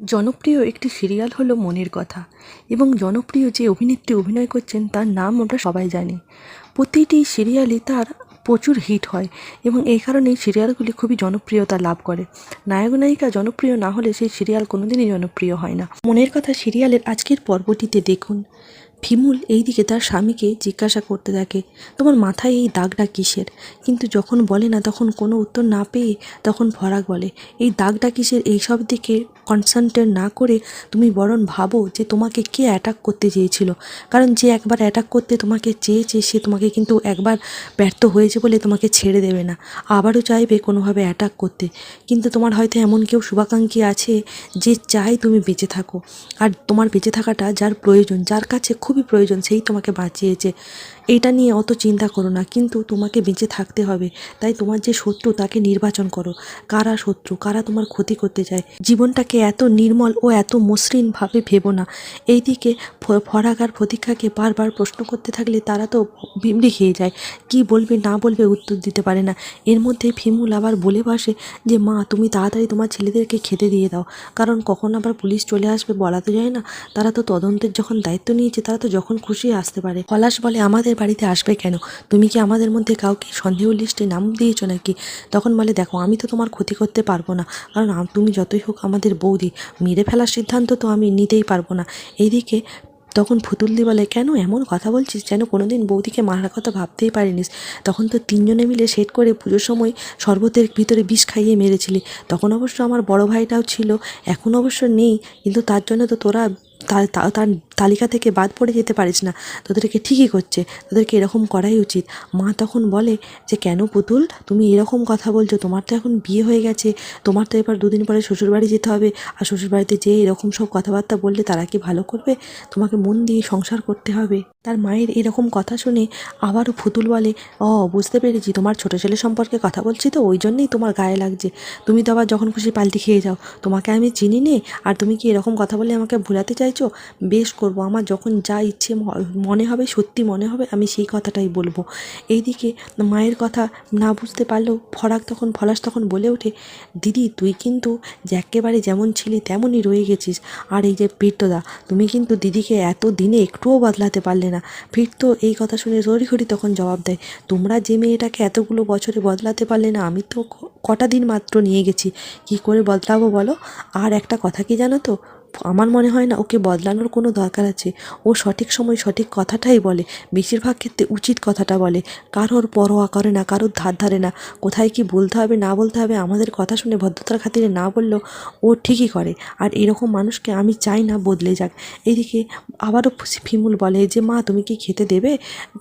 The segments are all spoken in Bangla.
জনপ্রিয় একটি সিরিয়াল হলো মনের কথা এবং জনপ্রিয় যে অভিনেত্রী অভিনয় করছেন তার নাম ওটা সবাই জানে। প্রতিটি সিরিয়ালই তার প্রচুর হিট হয় এবং এই কারণেই সিরিয়ালগুলি খুবই জনপ্রিয়তা লাভ করে। নায়ক নায়িকা জনপ্রিয় না হলে সেই সিরিয়াল কোনোদিনই জনপ্রিয় হয় না। মনের কথা সিরিয়ালের আজকের পর্বটিতে দেখুন। ফিমুল এইদিকে তার স্বামীকে জিজ্ঞাসা করতে থাকে, তোমার মাথায় এই দাগটা কিসের? কিন্তু যখন বলে না তখন কোনো উত্তর না পেয়ে তখন ফরাক বলে, এই দাগটা কিসের? এইসব দিকে কনসেন্ট্রেট না করে তুমি বরং ভাবো যে তোমাকে কে অ্যাটাক করতে চেয়েছিল। কারণ যে একবার অ্যাটাক করতে তোমাকে চেয়েছে, সে তোমাকে কিন্তু একবার ব্যর্থ হয়েছে বলে তোমাকে ছেড়ে দেবে না। আবারও চাইবে কোনোভাবে অ্যাটাক করতে। কিন্তু তোমার হয়তো এমন কেউ শুভাকাঙ্ক্ষী আছে যে চাই তুমি বেঁচে থাকো। আর তোমার বেঁচে থাকাটা যার প্রয়োজন, যার কাছে খুবই প্রয়োজন, সেই তোমাকে বাঁচিয়েছে। এইটা নিয়ে অত চিন্তা করো না, কিন্তু তোমাকে বেঁচে থাকতে হবে। তাই তোমার যে শত্রু, তাকে নির্বাচন করো। কারা শত্রু? কারা তোমার ক্ষতি করতে চায়? জীবনটাকে এত নির্মল ও এত মসৃণভাবে ভেবো না। এইদিকে ফ- ফরাক আর প্রতীক্ষাকে বারবার প্রশ্ন করতে থাকলে তারা তো বিমড়ি খেয়ে যায়। কি বলবে, না বলবে উত্তর দিতে পারে না। এর মধ্যে ফিমুল আবার বলে বসে যে, মা, তুমি তাড়াতাড়ি তোমার ছেলেদেরকে খেতে দিয়ে দাও। কারণ কখন আবার পুলিশ চলে আসবে বলা তো যায় না। তারা তো তদন্তের যখন দায়িত্ব নিয়েছে, তারা তো যখন খুশি আসতে পারে। পলাশ বলে, আমাদের বাড়িতে আসবে কেন? তুমি কি আমাদের মধ্যে কাউকে সন্দেহ লিস্টে নাম দিয়েছ নাকি? তখন বলে, দেখো, আমি তো তোমার ক্ষতি করতে পারব না। কারণ তুমি যতই হোক আমাদের বৌদি, মেরে ফেলার সিদ্ধান্ত তো আমি নিতেই পারব না। এদিকে তখন ফুতুলদি বলে, কেন এমন কথা বলছিস? যেন কোনোদিন বৌদিকে মারার কথা ভাবতেই পারিনিস। তখন তো তিনজনে মিলে সেট করে পুজোর সময় শরবতের ভিতরে বিষ খাইয়ে মেরেছিলি। তখন অবশ্য আমার বড় ভাইটাও ছিল, এখন অবশ্য নেই, কিন্তু তার জন্য তো তোরা তার তালিকা থেকে বাদ পড়ে যেতে পারিস না। তোদেরকে ঠিকই করছে, তোদেরকে এরকম করাই উচিত। মা তখন বলে যে, কেন পুতুল? তুমি এরকম কথা বলছো, তোমার তো এখন বিয়ে হয়ে গেছে, তোমার তো এবার দুদিন পরে শ্বশুরবাড়ি যেতে হবে, আর শ্বশুরবাড়িতে যেয়ে এরকম সব কথাবার্তা বললে তারা কি ভালো করবে? তোমাকে মন দিয়ে সংসার করতে হবে। তার মায়ের এরকম কথা শুনে আবারও ফুতুল বলে, ও, বুঝতে পেরেছি, তোমার ছোটো ছেলে সম্পর্কে কথা বলছি তো, ওই জন্যই তোমার গায়ে লাগছে। তুমি তো আবার যখন খুশি পাল্টি খেয়ে যাও, তোমাকে আমি চিনি নে, আর তুমি কি এরকম কথা বলে আমাকে ভুলাতে চাইছো? বেশ করব। আমার যখন যা ইচ্ছে মনে হবে, সত্যি মনে হবে, আমি সেই কথাটাই বলব। এইদিকে মায়ের কথা না বুঝতে পারলেও ফরাক তখন ফলাস তখন বলে ওঠে, দিদি, তুই কিন্তু একেবারে যেমন ছিলি, তেমনই রয়ে গেছিস। আর এই যে পীর্তদা, তুমি কিন্তু দিদিকে এত দিনে একটুও বদলাতে পারলে না। পীর্ত এই কথা শুনে রড়িঘড়ি তখন জবাব দেয়, তোমরা যে মেয়েটাকে এতগুলো বছরে বদলাতে পারলে না, আমি তো কটা দিন মাত্র নিয়ে গেছি। কি করে বদলাবো বলো? আর একটা কথা কি জানো তো? আমার মনে হয় না ওকে বদলানোর কোনো দরকার আছে। ও সঠিক সময় সঠিক কথাটাই বলে, বেশিরভাগ ক্ষেত্রে উচিত কথাটা বলে। কারোর পরোয়া করে না, কারোর ধার ধারে না। কোথায় কি বলতে হবে, না বলতে হবে, আমাদের কথা শুনে ভদ্রতার খাতিরে না বললেও ও ঠিকই করে। আর এরকম মানুষকে আমি চাই না বদলে যাক। এদিকে আবারও ফিমুল বলে যে, মা, তুমি কি খেতে দেবে?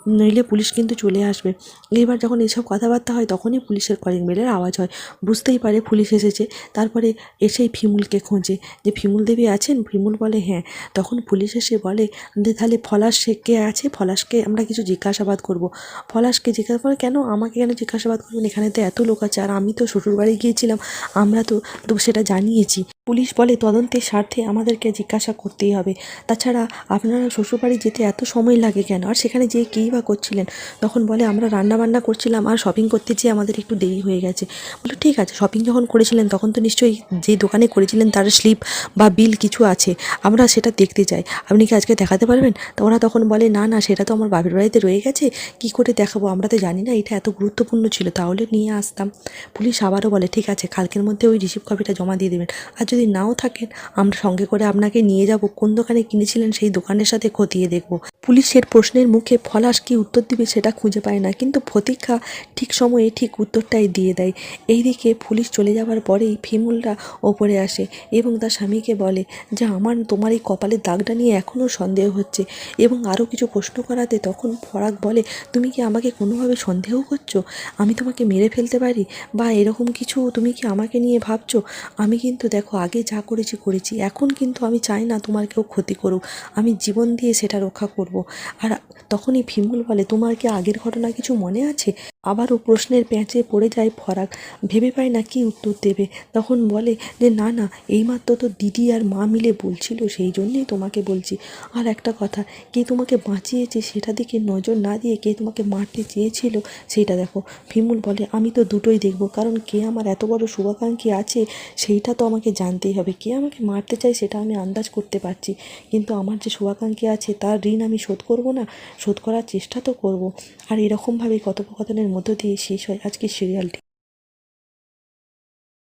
নইলে পুলিশ কিন্তু চলে আসবে। এবার যখন এসব কথাবার্তা হয়, তখনই পুলিশের কলিং বেলের আওয়াজ হয়। বুঝতেই পারে পুলিশ এসেছে। তারপরে এসেই ফিমুলকে খোঁজে যে, ফিমুল দেবী আছেন? ভিমুল বলে হ্যাঁ। তখন পুলিশ এসে বলে যে তাহলে ফলাশ কে আছে? ফলাশকে আমরা কিছু জিজ্ঞাসাবাদ করব। ফলাশকে জিজ্ঞাসা করে কেন? আমাকে কেন জিজ্ঞাসাবাদ করবেন? এখানে তো এত লোক আছে, আর আমি তো শ্বশুরবাড়ি গিয়েছিলাম। আমরা তো তো সেটা জানিয়েছি। পুলিশ বলে তদন্তের স্বার্থে আমাদেরকে জিজ্ঞাসা করতেই হবে। তাছাড়া আপনারা শ্বশুরবাড়ি যেতে এত সময় লাগে কেন? আর সেখানে যেয়ে কী বা করছিলেন? তখন বলে, আমরা রান্না বান্না করছিলাম আর শপিং করতে যেয়ে আমাদের একটু দেরি হয়ে গেছে। বলে, ঠিক আছে শপিং যখন করেছিলেন, তখন তো নিশ্চয়ই যে দোকানে করেছিলেন তার স্লিপ বা বিল কিছু আছে। আমরা সেটা দেখতে চাই আপনি কি আজকে দেখাতে পারবেন? তো ওরা তখন বলে, না না, সেটা তো আমার বাপের বাড়িতে রয়ে গেছে। কি করে দেখাবো? আমরা তো জানি না, এটা এত গুরুত্বপূর্ণ ছিল, তাহলে নিয়ে আসতাম। পুলিশ আবারও বলে, ঠিক আছে, কালকের মধ্যে ওই রিসিভ কপিটা জমা দিয়ে দেবেন। আর যদি নাও থাকেন, আমরা সঙ্গে করে আপনাকে নিয়ে যাব। কোন দোকানে কিনেছিলেন সেই দোকানের সাথে খতিয়ে দেখব। পুলিশের প্রশ্নের মুখে ফলাস কি উত্তর দিবে সেটা খুঁজে পায় না, কিন্তু প্রতীক্ষা ঠিক সময়ে ঠিক উত্তরটাই দিয়ে দেয়। এইদিকে পুলিশ চলে যাওয়ার পরেই ফিমুলরা ওপরে আসে এবং তার স্বামীকে বলে, যে আমার, তোমার এই কপালের দাগটা নিয়ে এখনও সন্দেহ হচ্ছে। এবং আরও কিছু প্রশ্ন করাতে তখন ফরাক বলে, তুমি কি আমাকে কোনোভাবে সন্দেহ করছ? আমি তোমাকে মেরে ফেলতে পারি? বা এরকম কিছু তুমি কি আমাকে নিয়ে ভাবছ? আমি কিন্তু দেখো আগে যা করেছি করেছি। এখন কিন্তু আমি চাই না তোমার কেউ ক্ষতি করুক। আমি জীবন দিয়ে সেটা রক্ষা করব। আর তখনই ফিমুল বলে, তোমার কি আগের ঘটনা কিছু মনে আছে? আবারও প্রশ্নের প্যাঁচে পড়ে যায় ফরাক। ভেবে পায় না কি উত্তর দেবে। তখন বলে, যে না না, এইমাত্র তো দিদি আর মা মিলে বলছিল, সেই জন্যেই তোমাকে বলছি। আর একটা কথা, কে তোমাকে বাঁচিয়েছে সেটা দিকে নজর না দিয়ে কে তোমাকে মারতে চেয়েছিল, সেইটা দেখো। ফিমুল বলে, আমি তো দুটোই দেখব, কারণ কে আমার এত বড় শুভাকাঙ্ক্ষী আছে, সেইটা তো আমাকে জানতে জানতেই হবে। কে আমাকে মারতে চাই সেটা আমি আন্দাজ করতে পারছি। কিন্তু আমার যে শুভাকাঙ্ক্ষী আছে, তার ঋণ আমি শোধ করব না? শোধ করার চেষ্টা তো করব। আর এরকমভাবেই কথোপকথনের মধ্য দিয়ে শেষ হয় আজকের সিরিয়ালটি